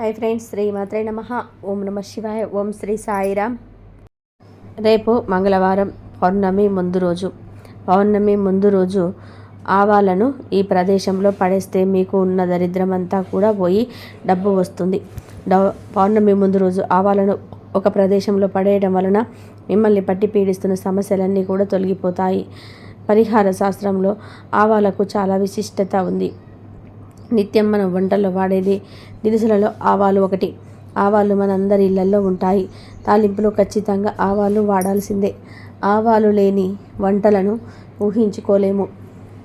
Hi friends Shri మాత్రే నమ. ఓం నమ శివాయ ఓం శ్రీ సాయిరామ్. రేపు మంగళవారం పౌర్ణమి ముందు రోజు. పౌర్ణమి ముందు రోజు ఆవాలను ఈ ప్రదేశంలో పడేస్తే మీకు ఉన్న దరిద్రం అంతా కూడా పోయి డబ్బు వస్తుంది. పౌర్ణమి ముందు రోజు ఆవాలను ఒక ప్రదేశంలో పడేయడం వలన మిమ్మల్ని పట్టి పీడిస్తున్న సమస్యలన్నీ కూడా తొలగిపోతాయి. పరిహార శాస్త్రంలో ఆవాలకు చాలా విశిష్టత ఉంది. నిత్యం మనం వంటల్లో వాడేది దినుసులలో ఆవాలు ఒకటి. ఆవాలు మనందరి ఇళ్ళలో ఉంటాయి. తాలింపులో ఖచ్చితంగా ఆవాలు వాడాల్సిందే. ఆవాలు లేని వంటలను ఊహించుకోలేము.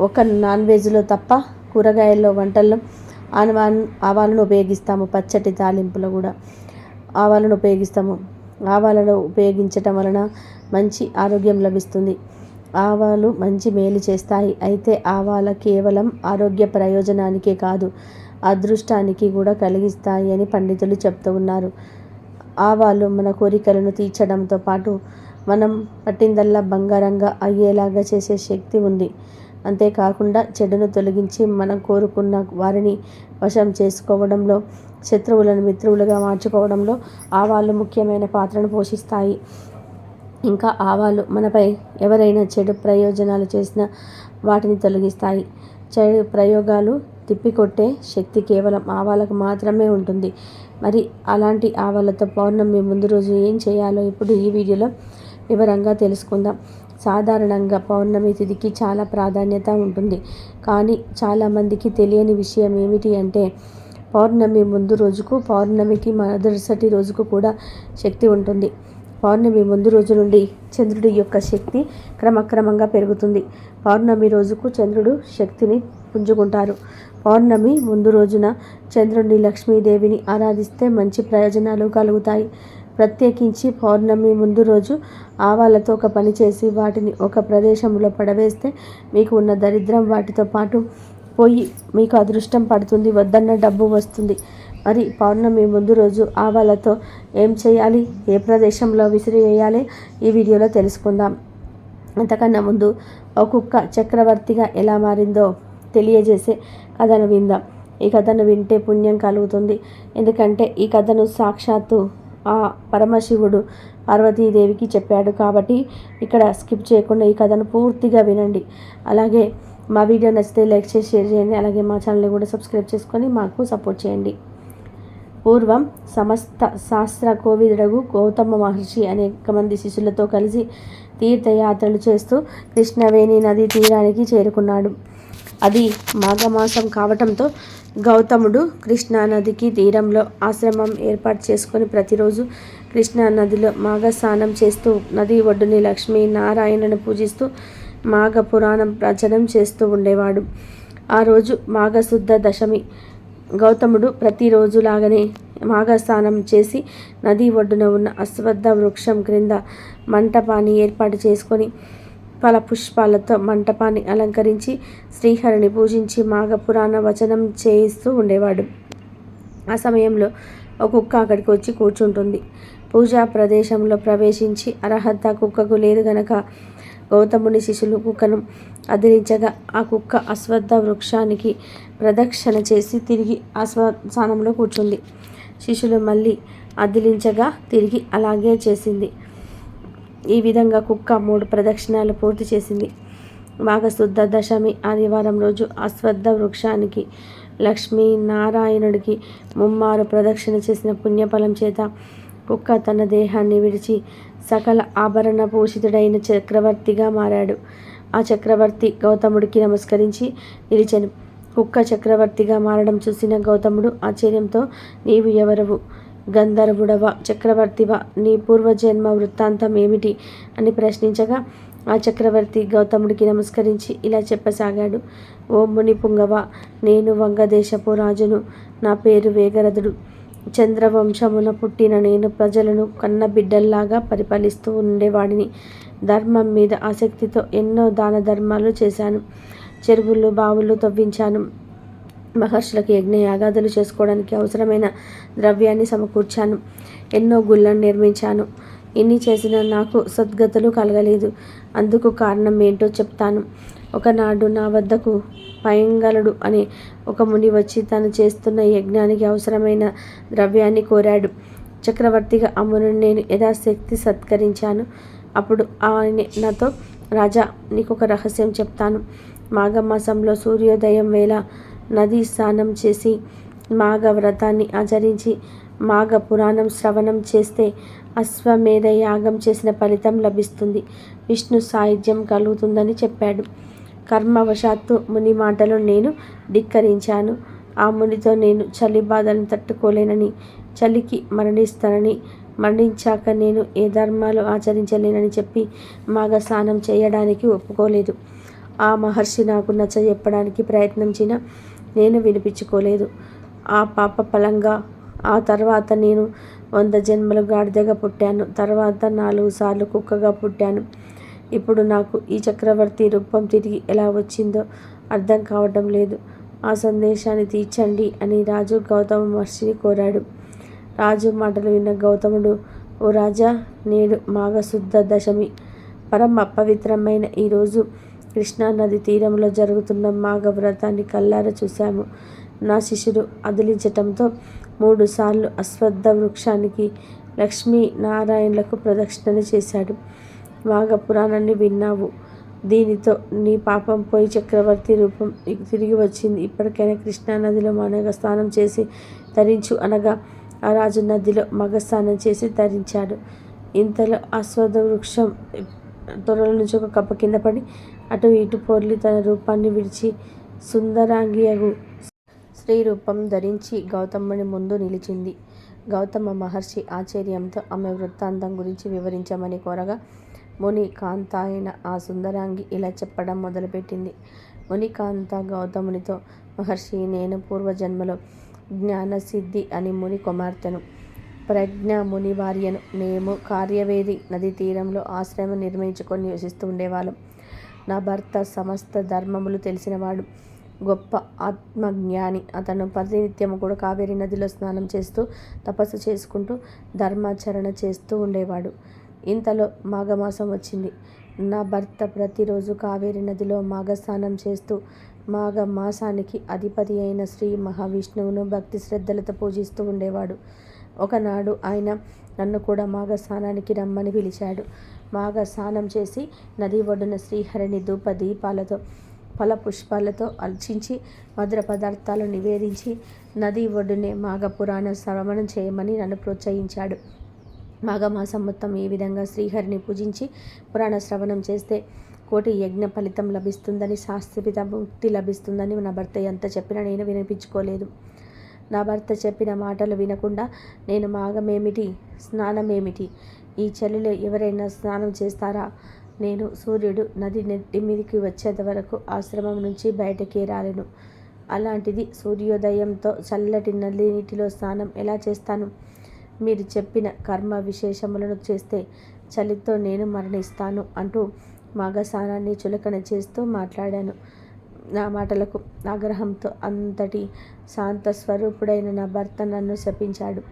ఒక నాన్ వెజ్లో తప్ప కూరగాయల్లో వంటల్లో ఆనవా ఆవాలను ఉపయోగిస్తాము. పచ్చటి తాలింపులో కూడా ఆవాలను ఉపయోగిస్తాము. ఆవాలను ఉపయోగించటం వలన మంచి ఆరోగ్యం లభిస్తుంది. ఆవాలు మంచి మేలు చేస్తాయి. అయితే ఆవాల కేవలం ఆరోగ్య ప్రయోజనానికే కాదు అదృష్టానికి కూడా కలిగిస్తాయి అని పండితులు చెప్తూ ఉన్నారు. ఆవాలు మన కోరికలను తీర్చడంతో పాటు మనం పట్టిందల్లా బంగారంగా అయ్యేలాగా చేసే శక్తి ఉంది. అంతేకాకుండా చెడును తొలగించి మనం కోరుకున్న వారిని వశం చేసుకోవడంలో శత్రువులను మిత్రువులుగా మార్చుకోవడంలో ఆవాలు ముఖ్యమైన పాత్రను పోషిస్తాయి. ఇంకా ఆవాలు మనపై ఎవరైనా చెడు ప్రయోజనాలు చేసినా వాటిని తొలగిస్తాయి. చెడు ప్రయోగాలు తిప్పికొట్టే శక్తి కేవలం ఆవాలకు మాత్రమే ఉంటుంది. మరి అలాంటి ఆవాలతో పౌర్ణమి ముందు రోజు ఏం చేయాలో ఇప్పుడు ఈ వీడియోలో వివరంగా తెలుసుకుందాం. సాధారణంగా పౌర్ణమి తిథికి చాలా ప్రాధాన్యత ఉంటుంది. కానీ చాలామందికి తెలియని విషయం ఏమిటి అంటే పౌర్ణమి ముందు రోజుకు పౌర్ణమికి మరుసటి రోజుకు కూడా శక్తి ఉంటుంది. పౌర్ణమి ముందు రోజు నుండి చంద్రుడి యొక్క శక్తి క్రమక్రమంగా పెరుగుతుంది. పౌర్ణమి రోజుకు చంద్రుడు శక్తిని పుంజుకుంటారు. పౌర్ణమి ముందు రోజున చంద్రుడిని లక్ష్మీదేవిని ఆరాధిస్తే మంచి ప్రయోజనాలు కలుగుతాయి. ప్రత్యేకించి పౌర్ణమి ముందు రోజు ఆవాలతో ఒక పని చేసి వాటిని ఒక ప్రదేశంలో పడవేస్తే మీకు ఉన్న దరిద్రం వాటితో పాటు పోయి మీకు అదృష్టం పడుతుంది. వద్దన్న డబ్బు వస్తుంది. మరి పౌర్ణమి ముందు రోజు ఆవాలతో ఏం చేయాలి? ఏ ప్రదేశంలో విసిరివేయాలి ఈ వీడియోలో తెలుసుకుందాం. అంతకన్నా ముందు ఒక్కొక్క చక్రవర్తిగా ఎలా మారిందో తెలియజేసే కథను విందాం. ఈ కథను వింటే పుణ్యం కలుగుతుంది. ఎందుకంటే ఈ కథను సాక్షాత్తు ఆ పరమశివుడు పార్వతీదేవికి చెప్పాడు కాబట్టి ఇక్కడ స్కిప్ చేయకుండా ఈ కథను పూర్తిగా వినండి. అలాగే మా వీడియో నచ్చితే లైక్ చేసి షేర్ చేయండి. అలాగే మా ఛానల్ని కూడా సబ్స్క్రైబ్ చేసుకొని మాకు సపోర్ట్ చేయండి. పూర్వం సమస్త శాస్త్ర కోవిదుడగు గౌతమ మహర్షి అనేక మంది శిష్యులతో కలిసి తీర్థయాత్రలు చేస్తూ కృష్ణవేణి నది తీరానికి చేరుకున్నాడు. అది మాఘమాసం కావటంతో గౌతముడు కృష్ణా నదికి తీరంలో ఆశ్రమం ఏర్పాటు చేసుకొని ప్రతిరోజు కృష్ణా నదిలో మాఘ స్నానం చేస్తూ నది ఒడ్డుని లక్ష్మీ నారాయణను పూజిస్తూ మాఘ పురాణం ప్రచనం చేస్తూ ఉండేవాడు. ఆ రోజు మాఘశుద్ధ దశమి. గౌతముడు ప్రతిరోజులాగానే మాఘస్నానం చేసి నది ఒడ్డున ఉన్న అశ్వత్థ వృక్షం క్రింద మంటపాన్ని ఏర్పాటు చేసుకొని ఫల పుష్పాలతో మంటపాన్ని అలంకరించి శ్రీహరిని పూజించి మాఘపురాణ వచనం చేయిస్తూ ఉండేవాడు. ఆ సమయంలో ఒక కుక్క అక్కడికి వచ్చి కూర్చుంటుంది. పూజా ప్రదేశంలో ప్రవేశించి అర్హత కుక్కకు లేదు గనక గౌతముని శిష్యులు కుక్కను అదిరించగా ఆ కుక్క అశ్వత్థ వృక్షానికి ప్రదక్షిణ చేసి తిరిగి అశ్వస్థానంలో కూర్చుంది. శిష్యులు మళ్ళీ అదిలించగా తిరిగి అలాగే చేసింది. ఈ విధంగా కుక్క మూడు ప్రదక్షిణాలు పూర్తి చేసింది. మాఘశుద్ధ దశమి ఆదివారం రోజు అశ్వత్థ వృక్షానికి లక్ష్మీ నారాయణుడికి ముమ్మారు ప్రదక్షిణ చేసిన పుణ్యఫలం చేత కుక్క తన దేహాన్ని విడిచి సకల ఆభరణ పూషితుడైన చక్రవర్తిగా మారాడు. ఆ చక్రవర్తి గౌతముడికి నమస్కరించి నిలిచెను. కుక్క చక్రవర్తిగా మారడం చూసిన గౌతముడు ఆశ్చర్యంతో నీవు ఎవరవు? గంధర్వుడవ? చక్రవర్తివ? నీ పూర్వజన్మ వృత్తాంతం ఏమిటి అని ప్రశ్నించగా ఆ చక్రవర్తి గౌతముడికి నమస్కరించి ఇలా చెప్పసాగాడు. ఓ ముని పుంగవ నేను వంగదేశపు రాజును. నా పేరు వేగరథుడు. చంద్రవంశమున పుట్టిన నేను ప్రజలను కన్న బిడ్డల్లాగా పరిపాలిస్తూ ఉండేవాడిని. ధర్మం మీద ఆసక్తితో ఎన్నో దాన ధర్మాలు చేశాను. చెరువులు బావులు తవ్వించాను. మహర్షులకు యజ్ఞయాగాదులు చేసుకోవడానికి అవసరమైన ద్రవ్యాన్ని సమకూర్చాను. ఎన్నో గుళ్ళను నిర్మించాను. ఇన్ని చేసిన నాకు సద్గతులు కలగలేదు. అందుకు కారణం ఏంటో చెప్తాను. ఒకనాడు నా వద్దకు పయంగలుడు అనే ఒక ముని వచ్చి తను చేస్తున్న యజ్ఞానికి అవసరమైన ద్రవ్యాన్ని కోరాడు. చక్రవర్తిగా ఆ నేను యథాశక్తి సత్కరించాను. అప్పుడు ఆయన నాతో రాజా నీకు ఒక రహస్యం చెప్తాను. మాఘమాసంలో సూర్యోదయం వేళ నదీ స్నానం చేసి మాఘ వ్రతాన్ని ఆచరించి మాఘ పురాణం శ్రవణం చేస్తే అశ్వమేధ యాగం చేసిన ఫలితం లభిస్తుంది. విష్ణు సాయుధ్యం కలుగుతుందని చెప్పాడు. కర్మవశాత్తు ముని మాటలు నేను ధిక్కరించాను. ఆ మునితో నేను చలి బాధలను తట్టుకోలేనని చలికి మరణిస్తానని మరణించాక నేను ఏ ధర్మాలు ఆచరించలేనని చెప్పి మాఘ స్నానం చేయడానికి ఒప్పుకోలేదు. ఆ మహర్షి నాకు నచ్చ చెప్పడానికి ప్రయత్నించిన నేను వినిపించుకోలేదు. ఆ పాప ఫలంగా ఆ తర్వాత నేను వంద జన్మలు గాడిదగా పుట్టాను. తర్వాత నాలుగు సార్లు కుక్కగా పుట్టాను. ఇప్పుడు నాకు ఈ చక్రవర్తి రూపం తిరిగి ఎలా వచ్చిందో అర్థం కావడం లేదు. ఆ సందేశాన్ని తీర్చండి అని రాజు గౌతమ మహర్షిని కోరాడు. రాజు మాటలు విన్న గౌతముడు ఓ రాజా నేడు మాఘశుద్ధ దశమి. పరమ పవిత్రమైన ఈరోజు కృష్ణానది తీరంలో జరుగుతున్న మాఘ వ్రతాన్ని కల్లార చూశాము. నా శిష్యుడు అదిలించటంతో మూడుసార్లు అశ్వత్థ వృక్షానికి లక్ష్మీ నారాయణలకు ప్రదక్షిణలు చేశాడు. మాఘ పురాణాన్ని విన్నావు. దీనితో నీ పాపం పోయి చక్రవర్తి రూపం తిరిగి వచ్చింది. ఇప్పటికైనా కృష్ణా నదిలో మనగ స్నానం చేసి తరించు అనగా ఆ రాజు నదిలో మగ స్నానం చేసి తరించాడు. ఇంతలో అశ్వథ వృక్షం తొరల నుంచి ఒక కప్ప కింద పడి అటు ఇటు పొర్లి తన రూపాన్ని విడిచి సుందరాంగియగు స్త్రీ రూపం ధరించి గౌతముని ముందు నిలిచింది. గౌతమ మహర్షి ఆశ్చర్యంతో ఆమె వృత్తాంతం గురించి వివరించమని కోరగా ముని కాంత అయిన ఆ సుందరాంగి ఇలా చెప్పడం మొదలుపెట్టింది. మునికాంత గౌతమునితో మహర్షి నేను పూర్వజన్మలో జ్ఞానసిద్ధి అని ముని కుమార్తెను. ప్రజ్ఞ ముని భార్యను మేము కార్యవేది నది తీరంలో ఆశ్రమం నిర్మించుకొని నివసిస్తూ ఉండేవాళ్ళం. నా భర్త సమస్త ధర్మములు తెలిసినవాడు. గొప్ప ఆత్మజ్ఞాని. అతను ప్రతినిత్యము కూడా కావేరి నదిలో స్నానం చేస్తూ తపస్సు చేసుకుంటూ ధర్మాచరణ చేస్తూ ఉండేవాడు. ఇంతలో మాఘమాసం వచ్చింది. నా భర్త ప్రతిరోజు కావేరి నదిలో మాఘస్నానం చేస్తూ మాఘ మాసానికి అధిపతి అయిన శ్రీ మహావిష్ణువును భక్తి శ్రద్ధలతో పూజిస్తూ ఉండేవాడు. ఒకనాడు ఆయన నన్ను కూడా మాఘ స్నానానికి రమ్మని పిలిచాడు. మాఘ స్నానం చేసి నది ఒడ్డున శ్రీహరిని ధూప దీపాలతో ఫల పుష్పాలతో అర్చించి మధుర పదార్థాలు నివేదించి నది ఒడ్డునే మాఘ పురాణ శ్రవణం చేయమని నన్ను ప్రోత్సహించాడు. మాఘమాసం మొత్తం ఈ విధంగా శ్రీహరిని పూజించి పురాణ శ్రవణం చేస్తే కోటి యజ్ఞ ఫలితం లభిస్తుందని శాస్త్రపిత ముక్తి లభిస్తుందని నా భర్త ఎంత చెప్పినా నేను వినిపించుకోలేదు. నా భర్త చెప్పిన మాటలు వినకుండా నేను మాగమేమిటి స్నానమేమిటి ఈ చలిలో ఎవరైనా స్నానం చేస్తారా? నేను సూర్యుడు నది నెట్టి మీదికి వచ్చేంత వరకు ఆశ్రమం నుంచి బయటకి రాలేను. అలాంటిది సూర్యోదయంతో చల్లటి నది నీటిలో స్నానం ఎలా చేస్తాను? మీరు చెప్పిన కర్మ విశేషములను చేస్తే చలితో నేను మరణిస్తాను అంటూ మాఘస్నానాన్ని చులకన చేస్తూ మాట్లాడాను. నా మాటలకు ఆగ్రహంతో అంతటి శాంత స్వరూపుడైన నా భర్త నన్ను శపించాడు.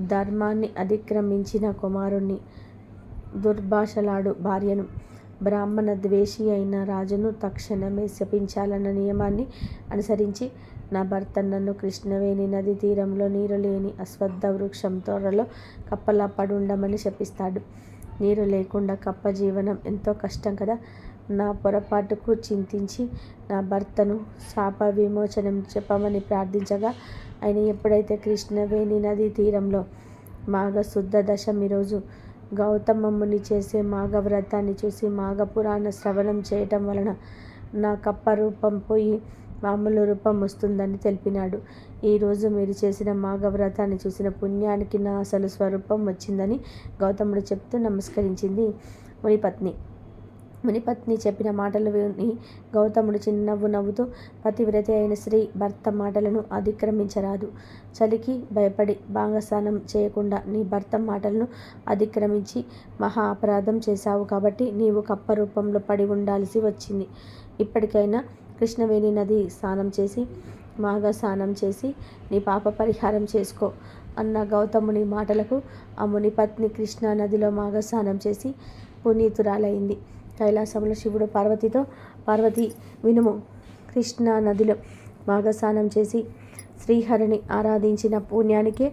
ధర్మాన్ని అతిక్రమించిన కుమారుణ్ణి దుర్భాషలాడు భార్యను. బ్రాహ్మణ ద్వేషి అయిన రాజును తక్షణమే శపించాలన్న నియమాన్ని అనుసరించి నా భర్త నన్ను కృష్ణవేణి నది తీరంలో నీరు లేని అశ్వత్థ వృక్షం తోరలో కప్పలా పడుండమని శపిస్తాడు. నీరు లేకుండా కప్ప జీవనం ఎంతో కష్టం కదా? నా పొరపాటుకు చింతించి నా భర్తను శాప విమోచనం చెప్పమని ప్రార్థించగా ఆయన ఎప్పుడైతే కృష్ణవేణి నది తీరంలో మాఘ శుద్ధ దశమి రోజు గౌతమమ్ముని చేసే మాఘ వ్రతాన్ని చూసి మాఘ పురాణ శ్రవణం చేయటం వలన నా కప్ప రూపం పోయి మామూలు రూపం వస్తుందని తెలిపినాడు. ఈరోజు మీరు చేసిన మాఘవ్రతాన్ని చూసిన పుణ్యానికి నా అసలు స్వరూపం వచ్చిందని గౌతముడు చెప్తూ నమస్కరించింది మునిపత్ని. మునిపత్ని చెప్పిన మాటలు విని గౌతముడు చిన్నవ్వు నవ్వుతూ పతివ్రత అయిన స్త్రీ భర్త మాటలను అతిక్రమించరాదు చలికి భయపడి భాగస్నానం చేయకుండా నీ భర్త మాటలను అతిక్రమించి మహా అపరాధం చేశావు కాబట్టి నీవు కప్ప రూపంలో పడి ఉండాల్సి వచ్చింది. ఇప్పటికైనా కృష్ణవేణి నది స్నానం చేసి మాగా స్నానం చేసి నీ పాప పరిహారం చేసుకో అన్న గౌతముని మాటలకు ఆ మునిపత్ని కృష్ణా నదిలో మాగా స్నానం చేసి పునీతురాలైంది. కైలాసంలో శివుడు పార్వతితో పార్వతి వినుము కృష్ణా నదిలో మాఘస్నానం చేసి శ్రీహరిని ఆరాధించిన పుణ్యానికే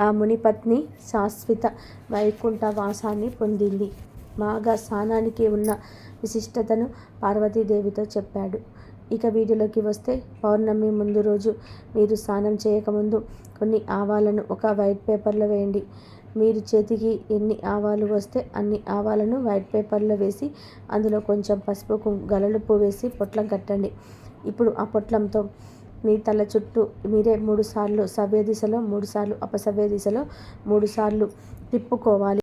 ఆ మునిపత్ని శాశ్వత వైకుంఠ వాసాన్ని పొందింది. మాఘ స్నానానికి ఉన్న విశిష్టతను పార్వతీదేవితో చెప్పాడు. ఇక వీటిలోకి వస్తే పౌర్ణమి ముందు రోజు మీరు స్నానం చేయకముందు కొన్ని ఆవాలను ఒక వైట్ పేపర్లో వేయండి. మీరు చేతికి ఎన్ని ఆవాలు వస్తే అన్ని ఆవాలను వైట్ పేపర్లో వేసి అందులో కొంచెం పసుపు గలలుపు వేసి పొట్లం కట్టండి. ఇప్పుడు ఆ పొట్లంతో మీ తల చుట్టూ మీరే మూడు సార్లు సవ్య దిశలో మూడు సార్లు అపసవ్య దిశలో మూడు సార్లు తిప్పుకోవాలి.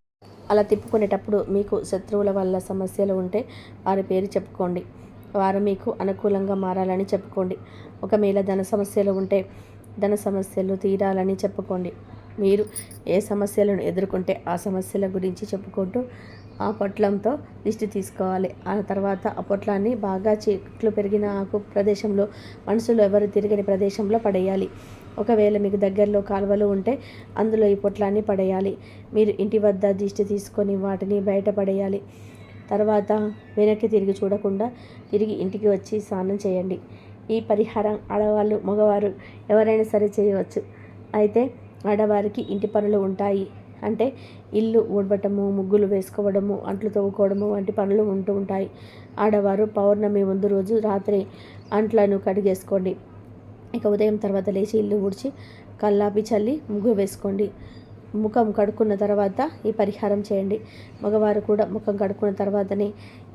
అలా తిప్పుకునేటప్పుడు మీకు శత్రువుల వల్ల సమస్యలు ఉంటే వారి పేరు చెప్పుకోండి. వారు మీకు అనుకూలంగా మారాలని చెప్పుకోండి. ఒకవేళ ధన సమస్యలు ఉంటే ధన సమస్యలు తీరాలని చెప్పుకోండి. మీరు ఏ సమస్యలను ఎదుర్కొంటే ఆ సమస్యల గురించి చెప్పుకుంటూ ఆ పొట్లంతో దిష్టి తీసుకోవాలి. ఆ తర్వాత ఆ పొట్లాన్ని బాగా చెట్లు పెరిగిన ఆకు ప్రదేశంలో మనుషులు ఎవరు తిరిగిన ప్రదేశంలో పడేయాలి. ఒకవేళ మీకు దగ్గరలో కాలువలు ఉంటే అందులో ఈ పొట్లాన్ని పడేయాలి. మీరు ఇంటి వద్ద దిష్టి తీసుకొని వాటిని బయట పడేయాలి. తర్వాత వెనక్కి తిరిగి చూడకుండా తిరిగి ఇంటికి వచ్చి స్నానం చేయండి. ఈ పరిహారం ఆడవాళ్ళు మగవారు ఎవరైనా సరే చేయవచ్చు. అయితే ఆడవారికి ఇంటి పనులు ఉంటాయి. అంటే ఇల్లు ఊడబట్టము ముగ్గులు వేసుకోవడము అంట్లు తవ్వుకోవడము వంటి పనులు ఉంటూ ఉంటాయి. ఆడవారు పౌర్ణమి ముందు రోజు రాత్రి అంట్లను కడిగేసుకోండి. ఇక ఉదయం తర్వాత లేచి ఇల్లు ఊడ్చి కల్లాపి చల్లి ముగ్గు వేసుకోండి. ముఖం కడుక్కున్న తర్వాత ఈ పరిహారం చేయండి. మగవారు కూడా ముఖం కడుక్కున్న తర్వాతనే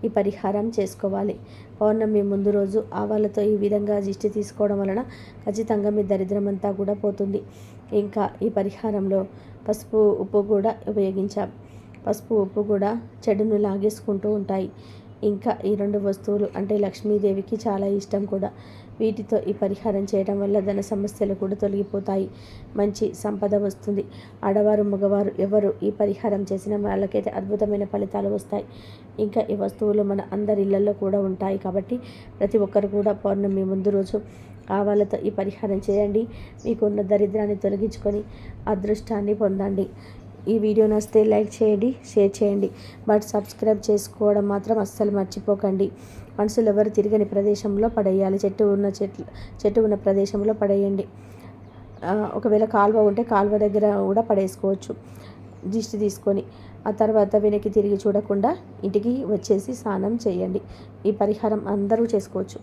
ఈ పరిహారం చేసుకోవాలి. పౌర్ణమి ముందు రోజు ఆవాలతో ఈ విధంగా దిష్టి తీసుకోవడం వలన ఖచ్చితంగా మీ దరిద్రమంతా కూడా పోతుంది. ఇంకా ఈ పరిహారంలో పసుపు ఉప్పు కూడా ఉపయోగించాం. పసుపు ఉప్పు కూడా చెడును లాగేసుకుంటూ ఉంటాయి. ఇంకా ఈ రెండు వస్తువులు అంటే లక్ష్మీదేవికి చాలా ఇష్టం కూడా. వీటితో ఈ పరిహారం చేయడం వల్ల ధన సమస్యలు కూడా తొలగిపోతాయి. మంచి సంపద వస్తుంది. ఆడవారు మగవారు ఎవరు ఈ పరిహారం చేసిన వాళ్ళకైతే అద్భుతమైన ఫలితాలు వస్తాయి. ఇంకా ఈ వస్తువులు మన అందరి ఇళ్ళలో కూడా ఉంటాయి కాబట్టి ప్రతి ఒక్కరు కూడా పౌర్ణమి ముందు రోజు ఆవాలతో ఈ పరిహారం చేయండి. మీకున్న దరిద్రాన్ని తొలగించుకొని అదృష్టాన్ని పొందండి. ఈ వీడియో నచ్చితే లైక్ చేయండి షేర్ చేయండి. బట్ సబ్స్క్రైబ్ చేసుకోవడం మాత్రం అస్సలు మర్చిపోకండి. మనుషులు ఎవరు తిరగని ప్రదేశంలో పడేయాలి. చెట్టు ఉన్న చెట్లు చెట్టు ఉన్న ప్రదేశంలో పడేయండి. ఒకవేళ కాలువ ఉంటే కాలువ దగ్గర కూడా పడేసుకోవచ్చు. దిష్టి తీసుకొని ఆ తర్వాత వెనక్కి తిరిగి చూడకుండా ఇంటికి వచ్చేసి స్నానం చేయండి. ఈ పరిహారం అందరూ చేసుకోవచ్చు.